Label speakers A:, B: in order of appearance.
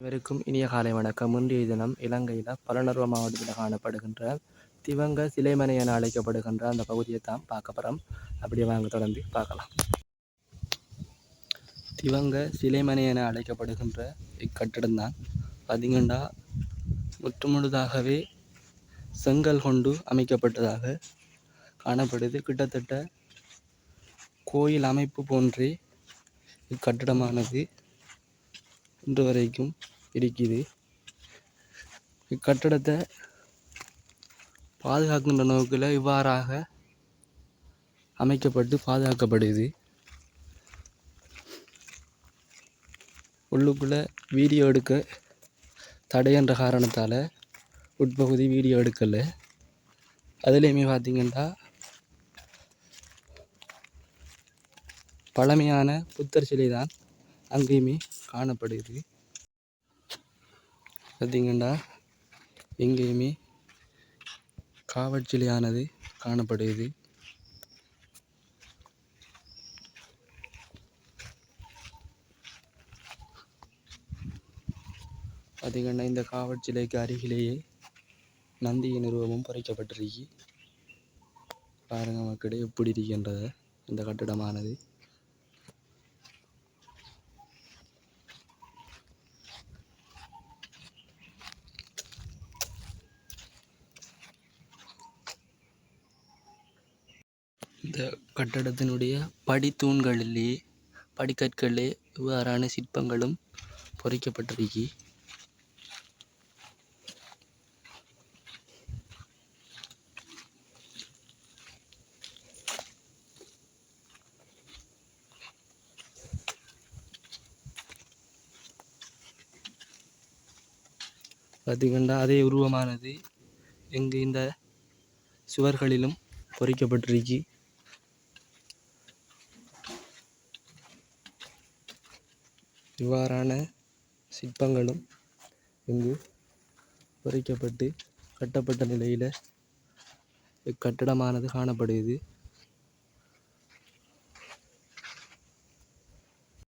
A: இவருக்கும் இனிய காலை வணக்கம். இன்றைய தினம் இலங்கையில் பலனர்வ மாவட்டத்தில் காணப்படுகின்ற திவங்க சிலைமனை என அழைக்கப்படுகின்ற அந்த பகுதியை தான் பார்க்க போகிறோம் அப்படியே வாங்க தொடர்ந்து பார்க்கலாம். திவங்க சிலைமனை என அழைக்கப்படுகின்ற இக்கட்டிடம் தான் பார்த்தீங்கன்னா முற்றுமுழுதாகவே செங்கல் கொண்டு அமைக்கப்பட்டதாக காணப்படுது. கிட்டத்தட்ட கோயில் அமைப்பு போன்றே இக்கட்டிடமானது. இன்று வரைக்கும் இருக்குது. இக்கட்டடத்தை பாதுகாக்கின்ற நோக்கில் இவ்வாறாக அமைக்கப்பட்டு பாதுகாக்கப்படுது உள்ளுக்குள்ளே வீடியோ எடுக்க தடை என்ற காரணத்தால் உட்பகுதி வீடியோ எடுக்கலை. அதுலேயுமே பார்த்திங்கன்னா பழமையான புத்தர் சிலை தான் அங்கேயுமே காணப்படுகிறது. பார்த்தீங்கன்னா எங்கேயுமே காவற்சிலையானது காணப்படுது பார்த்தீங்கன்னா இந்த காவற்சிலைக்கு அருகிலேயே நந்தியின் உருவமும் பொறிக்கப்பட்டிருக்கு. பாருங்கள் மக்களே எப்படி இருக்கின்றத. இந்த கட்டிடமானது இந்த கட்டடத்தினுடைய படித்தூண்களிலே படிக்கற்களிலே இவ்வாறான சிற்பங்களும் பொறிக்கப்பட்டிருக்கி. பார்த்தீங்கன்னா அதே உருவமானது எங்கு இந்த சுவர்களிலும் பொறிக்கப்பட்டிருக்கி. இவ்வாறான சிற்பங்களும் இங்கு பொறிக்கப்பட்டு கட்டப்பட்ட நிலையில் இக்கட்டடமானது காணப்படுகிறது.